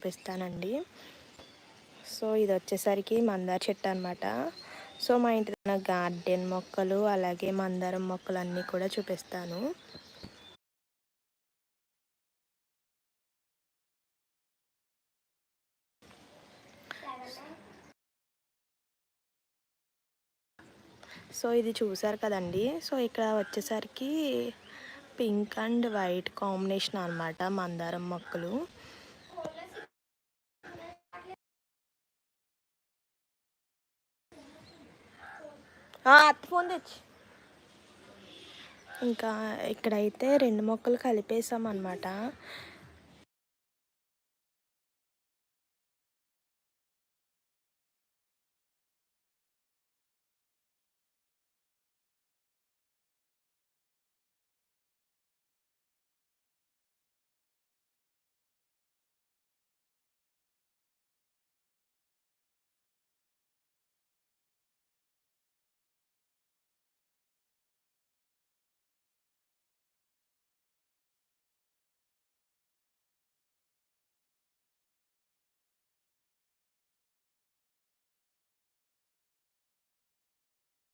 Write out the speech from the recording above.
చూపిస్తానండి సో ఇది వచ్చేసరికి మందార చెట్టు అనమాట సో మా ఇంటి దగ్గర గార్డెన్ మొక్కలు అలాగే మందారం మొక్కలు అన్నీ కూడా చూపిస్తాను. సో ఇది చూసారు కదండి. సో ఇక్కడ వచ్చేసరికి పింక్ అండ్ వైట్ కాంబినేషన్ అనమాట మందారం మొక్కలు. అత్త ఫోన్ తెచ్చి. ఇంకా ఇక్కడైతే రెండు మొక్కలు కలిపేసాం అనమాట